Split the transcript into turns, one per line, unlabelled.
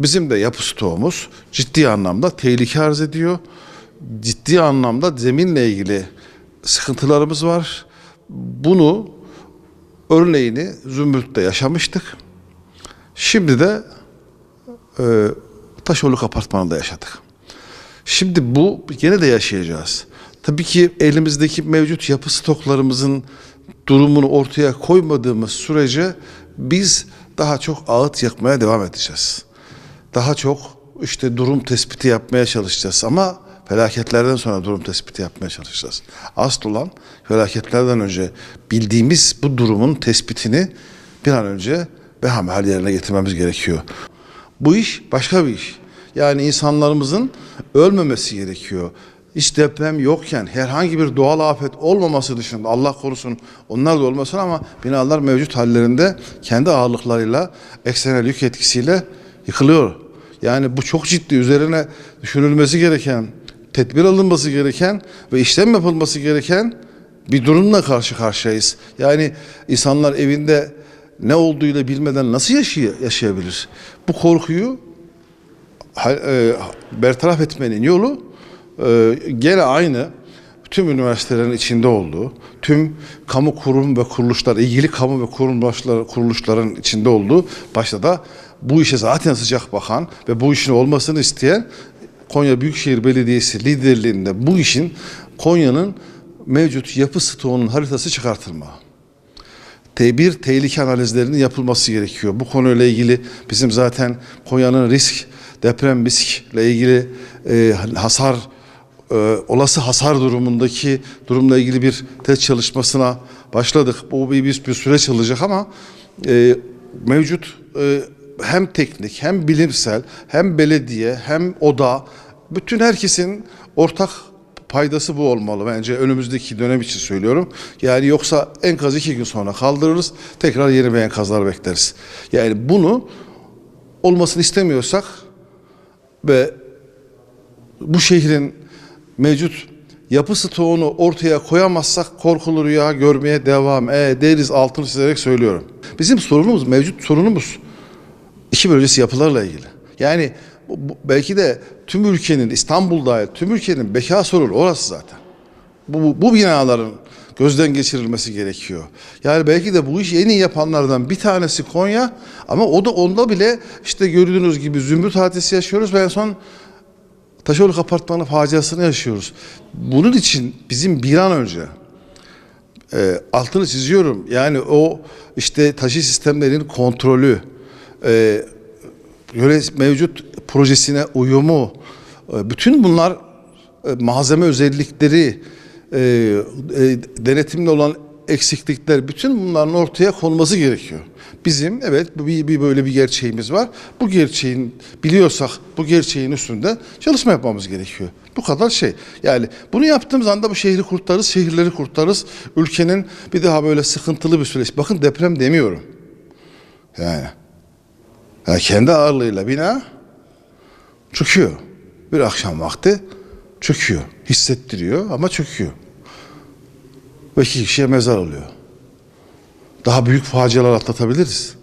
Bizim de yapı stoğumuz ciddi anlamda tehlike arz ediyor. Ciddi anlamda zeminle ilgili sıkıntılarımız var. Bunu örneğini Zümrüt'te yaşamıştık. Şimdi de e, Taşoluk Apartmanı'nda yaşadık. Şimdi bu gene de yaşayacağız. Tabii ki elimizdeki mevcut yapı stoklarımızın durumunu ortaya koymadığımız sürece biz daha çok ağıt yakmaya devam edeceğiz. Daha çok işte durum tespiti yapmaya çalışacağız ama felaketlerden sonra durum tespiti yapmaya çalışacağız. Asıl olan felaketlerden önce bildiğimiz bu durumun tespitini bir an önce behamel yerine getirmemiz gerekiyor. Bu iş başka bir iş. Yani insanlarımızın ölmemesi gerekiyor. Hiç deprem yokken herhangi bir doğal afet olmaması dışında Allah korusun onlar da olmasın ama binalar mevcut hallerinde kendi ağırlıklarıyla eksenel yük etkisiyle yıkılıyor. Yani bu çok ciddi üzerine düşünülmesi gereken, tedbir alınması gereken ve işlem yapılması gereken bir durumla karşı karşıyayız. Yani insanlar evinde ne olduğuyla bilmeden nasıl yaşay yaşayabilir? Bu korkuyu e, bertaraf etmenin yolu e, gene aynı tüm üniversitelerin içinde olduğu, tüm kamu kurum ve kuruluşlar, ilgili kamu ve kuruluşlar, kuruluşların içinde olduğu, başta da bu işe zaten sıcak bakan ve bu işin olmasını isteyen Konya Büyükşehir Belediyesi liderliğinde bu işin Konya'nın mevcut yapı stoğunun haritası çıkartılma bir tehlike analizlerinin yapılması gerekiyor. Bu konuyla ilgili bizim zaten Konya'nın risk, deprem riskle ilgili e, hasar, e, olası hasar durumundaki durumla ilgili bir test çalışmasına başladık. Bu bir, bir, bir süreç alacak ama e, mevcut e, hem teknik hem bilimsel hem belediye hem oda bütün herkesin ortak paydası bu olmalı bence önümüzdeki dönem için söylüyorum. Yani yoksa enkaz iki gün sonra kaldırırız tekrar yeni bir enkazlar bekleriz. Yani bunu olmasını istemiyorsak ve bu şehrin mevcut yapı stoğunu ortaya koyamazsak korkulu rüya görmeye devam ederiz altını çizerek söylüyorum. Bizim sorunumuz mevcut sorunumuz iki bölgesi yapılarla ilgili. Yani belki de tüm ülkenin İstanbul dahil tüm ülkenin beka sorunu orası zaten. Bu, bu, bu binaların gözden geçirilmesi gerekiyor. Yani belki de bu işi en iyi yapanlardan bir tanesi Konya ama o da onda bile işte gördüğünüz gibi zümrüt hadisi yaşıyoruz ve en son Taşoluk Apartmanı faciasını yaşıyoruz. Bunun için bizim bir an önce e, altını çiziyorum. Yani o işte taşı sistemlerin kontrolü, e, mevcut projesine uyumu, e, bütün bunlar e, malzeme özellikleri, e, e, denetimle olan eksiklikler, bütün bunların ortaya konması gerekiyor. Bizim evet bir, bir böyle bir gerçeğimiz var. Bu gerçeğin biliyorsak bu gerçeğin üstünde çalışma yapmamız gerekiyor. Bu kadar şey. Yani bunu yaptığımız anda bu şehri kurtarırız, şehirleri kurtarırız. Ülkenin bir daha böyle sıkıntılı bir süreç. Bakın deprem demiyorum. Yani yani kendi ağırlığıyla bina çöküyor. Bir akşam vakti çöküyor. Hissettiriyor ama çöküyor. Ve iki kişiye mezar oluyor. Daha büyük facialar atlatabiliriz.